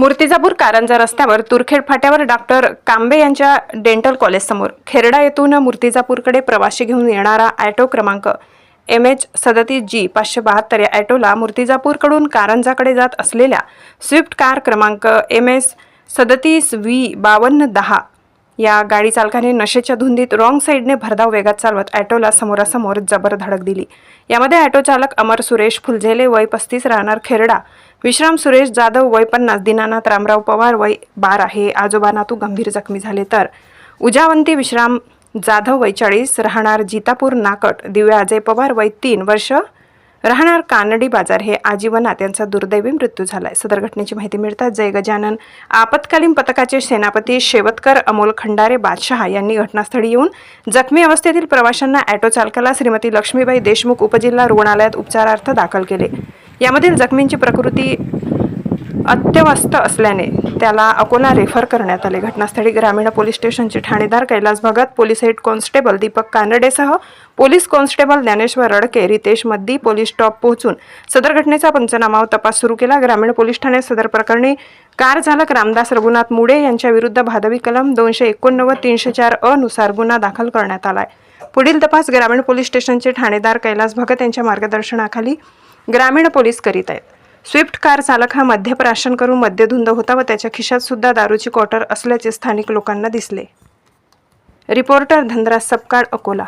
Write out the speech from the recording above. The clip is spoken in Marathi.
मूर्तिजापूर कारंजा रस्त्यावर तुरखेड फाट्यावर डॉक्टर कांबे यांच्या डेंटल कॉलेजसमोर खेरडा येथून मूर्तिजापूरकडे प्रवासी घेऊन येणारा ॲटो क्रमांक एम एच सदतीस जी पाचशे बहात्तर या ॲटोला मूर्तिजापूरकडून कारंजाकडे जात असलेल्या स्विफ्ट कार क्रमांक एम एस सदतीस व्ही बावन्न दहा या गाडी चालकाने नशेच्या धुंदीत रॉंग साईडने भरधाव वेगात चालवत ॲटोला समोरासमोर जबर धडक दिली. यामध्ये ॲटो चालक अमर सुरेश फुलझेले वय पस्तीस राहणार खेरडा. विश्राम सुरेश जाधव वय पन्नास दिनानाथ रामराव पवार वय बारा. हे आजोबा नातू गंभीर जखमी झाले तर. उजावंती विश्राम जाधव वय चाळीस राहणार जितापूर नाकट दिव्या अजय पवार वय तीन वर्ष राहणार कानडी बाजार हे आजीवनात यांचा दुर्दैवी मृत्यू झालाय. सदर घटनेची माहिती मिळताच जय गजानन आपत्कालीन पथकाचे सेनापती शेवतकर अमोल खंडारे बादशहा यांनी घटनास्थळी येऊन जखमी अवस्थेतील प्रवाशांना ॲटो चालकाला श्रीमती लक्ष्मीबाई देशमुख उपजिल्हा रुग्णालयात उपचारार्थ दाखल केले. यामधील जखमींची प्रकृती अत्यवस्थ असल्याने त्याला अकोला रेफर करण्यात आले. घटनास्थळी ग्रामीण पोलीस स्टेशनचे ठाणेदार Kailas Bhagat police head constable Deepak कानडेसह police constable Dnyaneshwar Radke Ritesh Maddi police staff पोहोचून सदर घटनेचा पंचनामा तपास सुरू केला. ग्रामीण पोलीस ठाण्यात सदर प्रकरणी कार चालक रामदास रघुनाथ मुडे यांच्या विरुद्ध भादवी कलम दोनशे एकोणनव्वद तीनशे चार अ नुसार गुन्हा दाखल करण्यात आलाय. पुढील तपास ग्रामीण पोलीस स्टेशनचे ठाणेदार कैलास भगत यांच्या मार्गदर्शनाखाली ग्रामीण पोलीस करीत आहेत. स्विफ्ट कार चालक हा मद्यप्राशन करून मद्यधुंद होता व त्याच्या खिशात सुद्धा दारूची क्वार्टर असल्याचे स्थानिक लोकांना दिसले. रिपोर्टर धनराज सपकाळ अकोला.